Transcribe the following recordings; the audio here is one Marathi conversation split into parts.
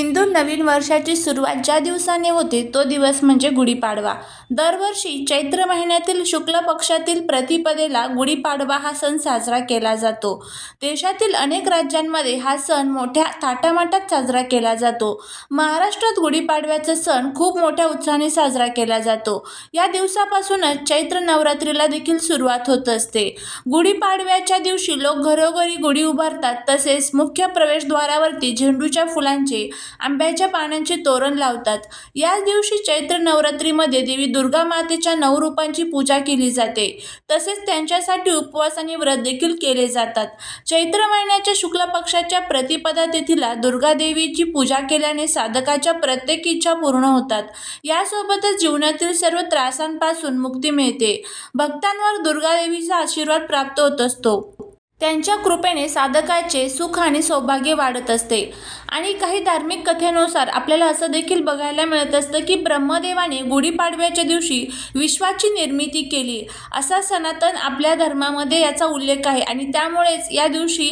हिंदू नवीन वर्षाची सुरुवात ज्या दिवसाने होते तो दिवस म्हणजे गुढीपाडवा. दरवर्षी चैत्र महिन्यातील शुक्ल पक्षातील प्रतिपदेला गुढीपाडवा हा सण साजरा केला जातो. देशातील अनेक राज्यांमध्ये हा सण मोठ्या थाटामाटात साजरा केला जातो. महाराष्ट्रात गुढीपाडव्याचा सण खूप मोठ्या उत्साहाने साजरा केला जातो. या दिवसापासूनच चैत्र नवरात्रीला देखील सुरुवात होत असते. गुढीपाडव्याच्या दिवशी लोक घरोघरी गुढी उभारतात तसेच मुख्य प्रवेशद्वारावरती झेंडूच्या फुलांचे आंब्याच्या पानांचे तोरण लावतात. याच दिवशी चैत्र नवरात्रीमध्ये देवी दुर्गा मातेच्या नऊ रूपांची पूजा केली जाते. तसेच त्यांच्यासाठी उपवास आणि व्रत देखील केले जातात. चैत्र महिन्याच्या शुक्ल पक्षाच्या प्रतिपदा तिथीला दुर्गा देवीची पूजा केल्याने साधकाच्या प्रत्येक इच्छा पूर्ण होतात. यासोबतच जीवनातील सर्व त्रासांपासून मुक्ती मिळते. भक्तांवर दुर्गादेवीचा आशीर्वाद प्राप्त होत असतो. त्यांच्या कृपेने साधकाचे सुख आणि सौभाग्य वाढत असते. आणि काही धार्मिक कथेनुसार आपल्याला असं देखील बघायला मिळत असतं की ब्रह्मदेवाने गुढीपाडव्याच्या दिवशी विश्वाची निर्मिती केली. असा सनातन आपल्या धर्मामध्ये याचा उल्लेख आहे आणि त्यामुळेच या दिवशी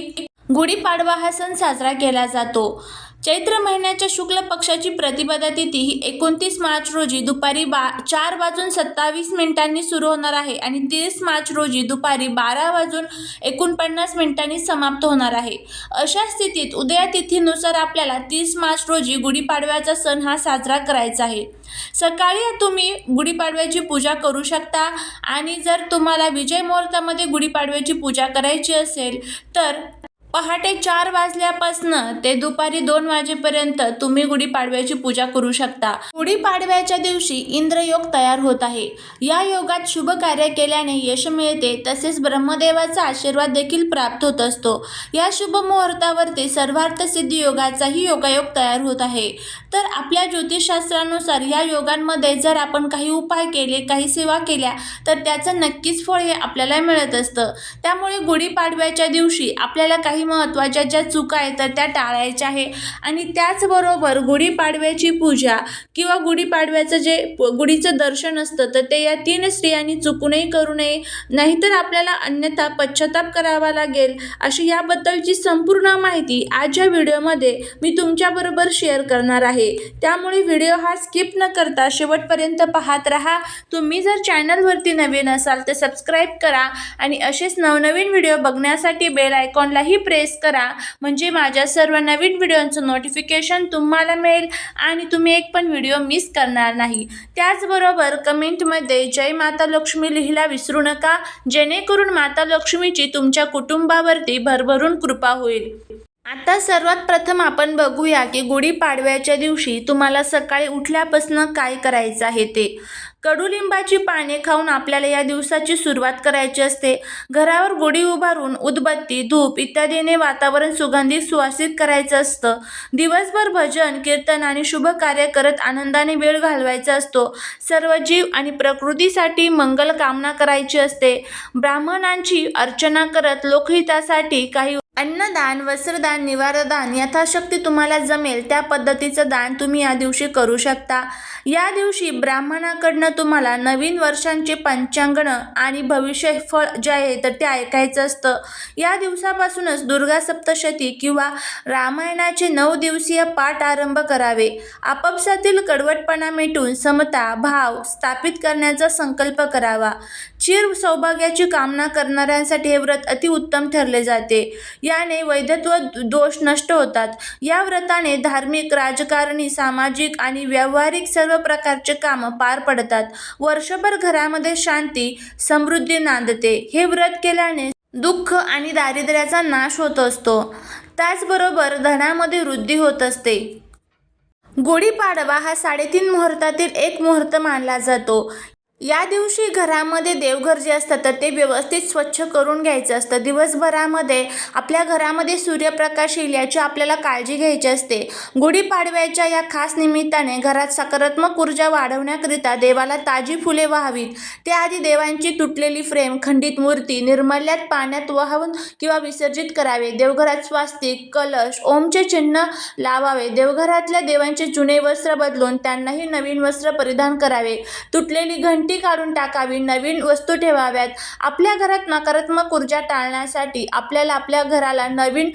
गुढीपाडवा हा सण साजरा केला जातो. चैत्र महिन्याच्या शुक्ल पक्षाची प्रतिपदा तिथी ही एकोणतीस मार्च रोजी दुपारी बा चार वाजून सत्तावीस मिनिटांनी सुरू होणार आहे आणि तीस मार्च रोजी दुपारी बारा वाजून एकोणपन्नास मिनिटांनी समाप्त होणार आहे. अशा स्थितीत उदया तिथीनुसार आपल्याला तीस मार्च रोजी गुढीपाडव्याचा सण हा साजरा करायचा आहे. सकाळी तुम्ही गुढीपाडव्याची पूजा करू शकता आणि जर तुम्हाला विजय मुहूर्तामध्ये गुढीपाडव्याची पूजा करायची असेल तर पहाटे चार वाजल्यापासनं ते दुपारी दोन वाजेपर्यंत तुम्ही गुढीपाडव्याची पूजा करू शकता. गुढीपाडव्याच्या दिवशी इंद्रयोग तयार होत आहे. या योगात शुभ कार्य केल्याने यश मिळते तसेच ब्रह्मदेवाचा आशीर्वाद देखील प्राप्त होत असतो. या शुभ मुहूर्तावरती सर्वार्थ सिद्धी योगाचाही योगायोग तयार होत आहे. तर आपल्या ज्योतिषशास्त्रानुसार या योगांमध्ये जर आपण काही उपाय केले काही सेवा केल्या तर त्याचं नक्कीच फळ हे आपल्याला मिळत असतं. त्यामुळे गुढीपाडव्याच्या दिवशी आपल्याला काही महत्त्वाच्या ज्या चुका आहेत तर त्या टाळायच्या आहे. आणि त्याचबरोबर गुढीपाडव्याची पूजा किंवा गुढीपाडव्याचं जे प- गुढीचं दर्शन असतं तर ते या तीन स्त्रियांनी चुकूनही करू नये. नाहीतर आपल्याला अन्यथा पश्चाताप करावा लागेल. अशी याबद्दलची संपूर्ण माहिती आज या व्हिडिओमध्ये मी तुमच्याबरोबर शेअर करणार आहे. त्यामुळे व्हिडिओ हा स्किप न करता शेवटपर्यंत पाहत राहा. तुम्ही जर चॅनलवरती नवीन असाल तर सबस्क्राईब करा. आणि असेच नवनवीन व्हिडिओ बघण्यासाठी बेल आयकॉनलाही प्रेस करा. म्हणजे माझ्या सर्व नवीन व्हिडिओंचं नोटिफिकेशन तुम्हाला मिळेल आणि तुम्ही एक पण व्हिडिओ मिस करणार नाही. त्याचबरोबर कमेंटमध्ये जय माता लक्ष्मी लिहिला विसरू नका जेणेकरून माता लक्ष्मीची तुमच्या कुटुंबावरती भरभरून कृपा होईल. आता सर्वात प्रथम आपण बघूया की गुढीपाडव्याच्या दिवशी तुम्हाला सकाळी उठल्यापासून काय करायचं आहे ते. कडुलिंबाची पाने खाऊन आपल्याला या दिवसाची सुरुवात करायची असते. घरावर गुढी उभारून उदबत्ती धूप इत्यादीने वातावरण सुगंधित सुवासित करायचं असतं. दिवसभर भजन कीर्तन आणि शुभ कार्य करत आनंदाने वेळ घालवायचा असतो. सर्व जीव आणि प्रकृतीसाठी मंगल कामना करायची असते. ब्राह्मणांची अर्चना करत लोकहितासाठी काही अन्नदान वस्त्रदान निवारदान यथाशक्ती तुम्हाला जमेल. त्या पद्धतीचं दान तुम्ही या दिवशी करू शकता. या दिवशी ब्राह्मणाकडनं तुम्हाला नवीन वर्षांचे पंचांगणं आणि भविष्य फळ जे आहे तर ते ऐकायचं असतं. या दिवसापासूनच दुर्गा सप्तशती किंवा रामायणाचे नऊ दिवसीय पाठ आरंभ करावे. आपापसातील कडवटपणा मिटून समता भाव स्थापित करण्याचा संकल्प करावा. चिर सौभाग्याची कामना करणाऱ्यांसाठी हे व्रत अतिउत्तम ठरले जाते. याने वैधत्व दोष नष्ट होतात. या व्रताने धार्मिक राजकारणी सामाजिक आणि व्यावहारिक सर्व प्रकारचे कामं पार पडतात. वर्षभर घरामध्ये शांती समृद्धी नांदते. हे व्रत केल्याने दुःख आणि दारिद्र्याचा नाश होत असतो. त्याचबरोबर धनामध्ये वृद्धी होत असते. गुढीपाडवा हा साडेतीन मुहूर्तातील एक मुहूर्त मानला जातो. या दिवशी घरामध्ये देवघर जे असतं तर ते व्यवस्थित स्वच्छ करून घ्यायचं असतं. दिवसभरामध्ये आपल्या घरामध्ये सूर्यप्रकाश येईल याची आपल्याला काळजी घ्यायची असते. गुढीपाडव्याच्या या खास निमित्ताने घरात सकारात्मक ऊर्जा वाढवण्याकरिता देवाला ताजी फुले व्हावीत. त्याआधी देवांची तुटलेली फ्रेम खंडित मूर्ती निर्मल्यात पाण्यात वाहून किंवा विसर्जित करावे. देवघरात स्वास्तिक कलश ओमचे चिन्ह लावावे. देवघरातल्या देवांचे जुने वस्त्र बदलून त्यांनाही नवीन वस्त्र परिधान करावे. तुटलेली घंटी कुंडी काढून टाकावी नवीन वस्तू ठेवाव्यात. आपल्या घरात नकारात्मक ऊर्जा टाळण्यासाठी आपल्याला आपल्या घराला नवीन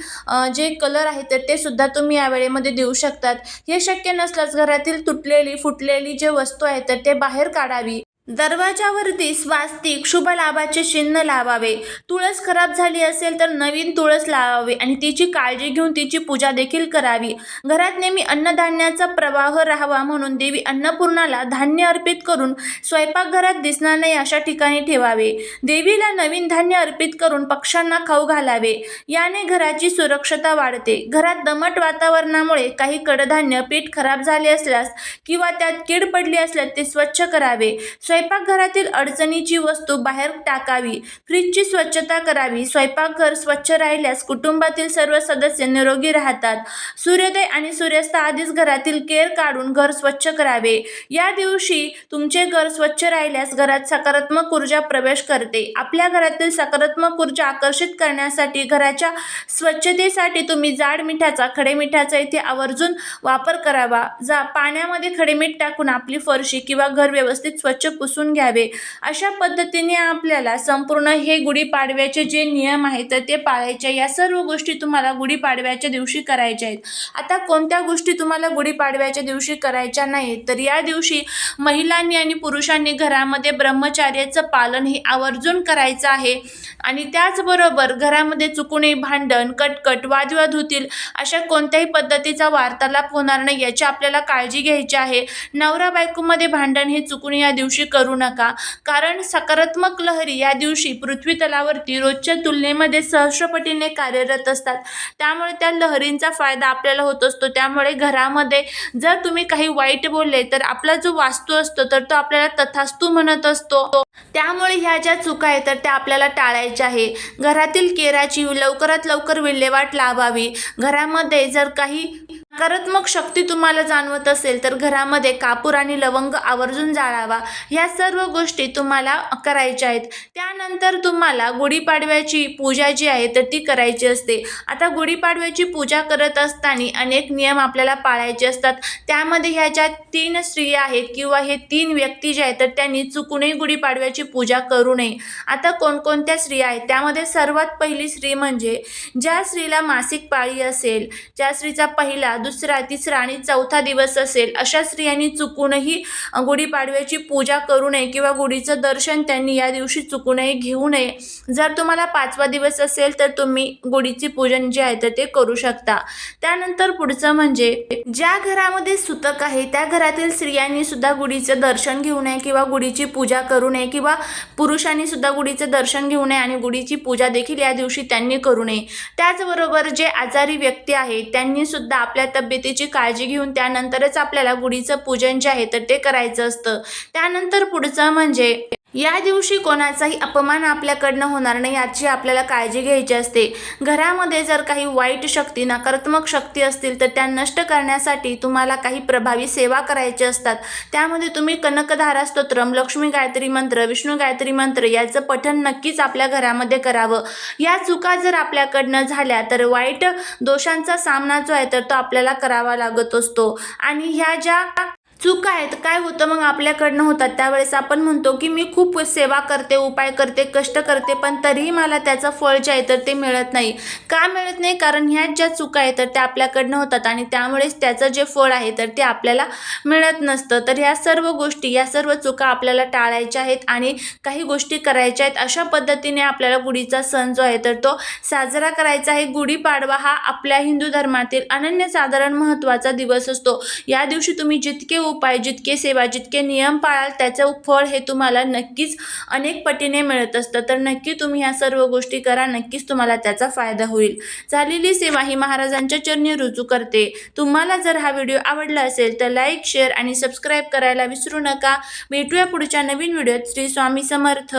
जे कलर आहेत तर ते सुद्धा तुम्ही या वेळेमध्ये देऊ शकतात. हे शक्य नसल्यास घरातील तुटलेली फुटलेली जे वस्तू आहेत तर ते बाहेर काढावी. दरवाजावरती स्वास्तिक शुभ लाभाचे चिन्ह लावावे. तुळस खराब झाली असेल तर नवीन तुळस लावावी आणि तिची काळजी घेऊन तिची पूजा देखील करावी. घरात नेहमी अन्नधान्याचा प्रवाह राहावा म्हणून देवी अन्नपूर्णाला धान्य अर्पित करून स्वयंपाकघरात दिसणार नाही अशा ठिकाणी ठेवावे. देवीला नवीन धान्य अर्पित करून पक्ष्यांना खाऊ घालावे. याने घराची सुरक्षता वाढते. घरात दमट वातावरणामुळे काही कडधान्य पीठ खराब झाले असल्यास किंवा त्यात कीड पडली असल्यास ते स्वच्छ करावे. स्वयंपाकघरातील अडचणीची वस्तू बाहेर टाकावी फ्रीजची स्वच्छता करावी स्वयंपाकघर स्वच्छ राहिल्यास कुटुंबातील सर्व सदस्य निरोगी राहतात. सूर्योदय आणि सूर्यास्त आधीच घरातील केर काढून घर स्वच्छ करावे. या दिवशी तुमचे घर स्वच्छ राहिल्यास घरात सकारात्मक ऊर्जा प्रवेश करते. आपल्या घरातील सकारात्मक ऊर्जा आकर्षित करण्यासाठी घराच्या स्वच्छतेसाठी तुम्ही जाड मिठाचा खडे मिठाचा इथे आवर्जून वापर करावा. जा पाण्यामध्ये खडे मीठ टाकून आपली फरशी किंवा घर व्यवस्थित स्वच्छ पुसून घ्यावे. अशा पद्धतीने आपल्याला संपूर्ण हे गुढीपाडव्याचे जे नियम आहेत तर ते पाळायचे. या सर्व गोष्टी तुम्हाला गुढीपाडव्याच्या दिवशी करायच्या आहेत. आता कोणत्या गोष्टी तुम्हाला गुढीपाडव्याच्या दिवशी करायच्या नाहीत? तर या दिवशी महिलांनी आणि पुरुषांनी घरामध्ये ब्रह्मचार्याचं पालन हे आवर्जून करायचं आहे. आणि त्याचबरोबर घरामध्ये चुकूनही भांडण कटकट वादविवाद होतील अशा कोणत्याही पद्धतीचा वार्तालाप होणार नाही याची आपल्याला काळजी घ्यायची आहे. नवरा बायकोमध्ये भांडण हे चुकून या दिवशी करू नका. कारण सकारात्मक लहरी या दिवशी पृथ्वी तलावरती रोजच्या तुलनेमध्ये सहस्रपटीने कार्यरत असतात. त्यामुळे त्या लहरींचा फायदा आपल्याला होत असतो. त्यामुळे घरामध्ये जर तुम्ही काही वाईट बोलले तर आपला जो वास्तू असतो तर तो आपल्याला तथास्तू म्हणत असतो. त्यामुळे ह्या ज्या चुका आहेत तर त्या आपल्याला टाळायच्या आहे. घरातील केराची लवकरात लवकर विल्हेवाट लावावी. घरामध्ये जर काही नकारात्मक शक्ती तुम्हाला जाणवत असेल तर घरामध्ये कापूर आणि लवंग आवर्जून जाळावा. ह्या सर्व गोष्टी तुम्हाला करायच्या आहेत. त्यानंतर तुम्हाला गुढीपाडव्याची पूजा जी आहे तर ती करायची असते. आता गुढीपाडव्याची पूजा करत असताना अनेक नियम आपल्याला पाळायचे असतात. त्यामध्ये ह्या ज्या तीन स्त्रिया आहेत किंवा हे तीन व्यक्ती जे आहेत तर त्यांनी चुकूनही गुढीपाडव्याची पूजा करू नये. आता कोणकोणत्या स्त्रिया आहेत? त्यामध्ये सर्वात पहिली स्त्री म्हणजे ज्या स्त्रीला मासिक पाळी असेल ज्या स्त्रीचा पहिला दुसरा तिसरा आणि चौथा दिवस असेल अशा स्त्रियांनी चुकूनही गुढीपाडव्याची पूजा करू नये किंवा गुढीचं दर्शन त्यांनी या दिवशी चुकूनही घेऊ नये. जर तुम्हाला पाचवा दिवस असेल तर तुम्ही गुढीची पूजन जे आहे तर ते करू शकता. त्यानंतर पुढचं म्हणजे ज्या घरामध्ये सुतक आहे त्या घरातील स्त्रियांनी सुद्धा गुढीचं दर्शन घेऊ नये किंवा गुढीची पूजा करू नये किंवा पुरुषांनी सुद्धा गुढीचं दर्शन घेऊ नये आणि गुढीची पूजा देखील या दिवशी त्यांनी करू नये. त्याचबरोबर जे आजारी व्यक्ती आहेत त्यांनी सुद्धा आपल्या तब्येतीची काळजी घेऊन त्यानंतरच आपल्याला गुढीचं पूजन जे आहे तर ते करायचं असतं. त्यानंतर पुढचं म्हणजे या दिवशी कोणाचाही अपमान आपल्याकडनं होणार नाही याची आपल्याला काळजी घ्यायची असते. घरामध्ये जर काही वाईट शक्ती नकारात्मक शक्ती असतील तर त्या नष्ट करण्यासाठी तुम्हाला काही प्रभावी सेवा करायची असतात. त्यामध्ये तुम्ही कनकधारा स्तोत्रम लक्ष्मी गायत्री मंत्र विष्णू गायत्री मंत्र याचं पठण नक्कीच आपल्या घरामध्ये करावं. या चुका जर आपल्याकडनं झाल्या तर वाईट दोषांचा सामना जो आहे तर तो आपल्याला करावा लागत असतो. आणि ह्या ज्या चुका आहेत. काय होतं मग आपल्याकडनं होतात. त्यावेळेस आपण म्हणतो की मी खूप सेवा करते उपाय करते कष्ट करते पण तरीही मला त्याचं फळ जे आहे तर ते मिळत नाही. का मिळत नाही? कारण ह्या ज्या चुका आहेत तर त्या आपल्याकडनं होतात आणि त्यामुळेच त्याचं जे फळ आहे तर ते आपल्याला मिळत नसतं. तर ह्या सर्व गोष्टी या सर्व चुका आपल्याला टाळायच्या आहेत आणि काही गोष्टी करायच्या आहेत. अशा पद्धतीने आपल्याला गुढीचा सण जो आहे तर तो साजरा करायचा आहे. गुढीपाडवा हा आपल्या हिंदू धर्मातील अनन्यसाधारण महत्त्वाचा दिवस असतो. या दिवशी तुम्ही जितके उपाय जितके सेवा जितके नियम पाळाल त्याचं फळ हे तुम्हाला नक्कीच अनेक पटीने मिळत असतं. तर नक्की तुम्ही ह्या सर्व गोष्टी करा नक्कीच तुम्हाला त्याचा फायदा होईल. झालेली सेवा ही महाराजांच्या चरणी रुजू करते. तुम्हाला जर हा व्हिडिओ आवडला असेल तर लाईक शेअर आणि सबस्क्राईब करायला विसरू नका. भेटूया पुढच्या नवीन व्हिडिओत. श्री स्वामी समर्थ.